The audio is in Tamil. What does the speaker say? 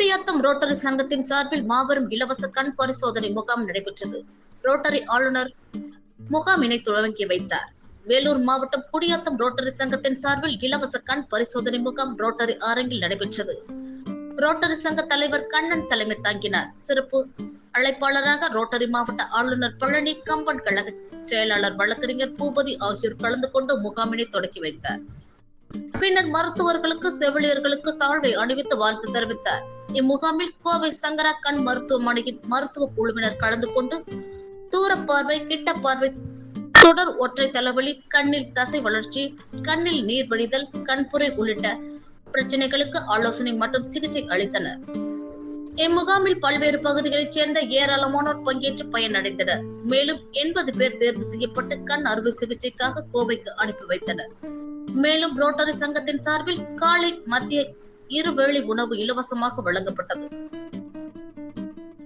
குடியாத்தம் ரோட்டரி சங்கத்தின் சார்பில் மாபெரும் இலவச கண் பரிசோதனை முகாம் நடைபெற்றது. ரோட்டரி ஆளுநர் முகாமினை தொடங்கி வைத்தார். வேலூர் மாவட்டம் குடியாத்தம் ரோட்டரி சங்கத்தின் சார்பில் இலவச கண் பரிசோதனை முகாம் ரோட்டரி அரங்கில் நடைபெற்றது. ரோட்டரி சங்க தலைவர் கண்ணன் தலைமை தாங்கினார். சிறப்பு அழைப்பாளராக ரோட்டரி மாவட்ட ஆளுநர் பழனி கம்பன் கழக செயலாளர் வழக்கறிஞர் பூபதி ஆகியோர் கலந்து கொண்டு முகாமினை தொடக்கி வைத்தார். பின்னர் மருத்துவர்களுக்கு செவிலியர்களுக்கு சால்வை அணிவித்து வாழ்த்து தெரிவித்தார். இம்முகாமில் கோவை சங்கரா மருத்துவமனையின் மருத்துவ குழுவினர் கலந்து கொண்டு தூர பார்வை கிட்ட பார்வை தொடர் ஒற்றை தலைவலி கண்ணில் தசை வளர்ச்சி கண்ணில் நீர் வடிதல் கண்புரை உள்ளிட்ட பிரச்சனைகளுக்கு ஆலோசனை மற்றும் சிகிச்சை அளித்தனர். இம்முகாமில் பல்வேறு பகுதிகளைச் சேர்ந்த ஏராளமானோர் பங்கேற்று பயனடைந்தனர். மேலும் எண்பது பேர் தேர்வு செய்யப்பட்டு கண் அறுவை சிகிச்சைக்காக கோவைக்கு அனுப்பி வைத்தனர். மேலும் ரோட்டரி சங்கத்தின் சார்பில் காலை மத்திய இருவேளை உணவு இலவசமாக வழங்கப்பட்டது.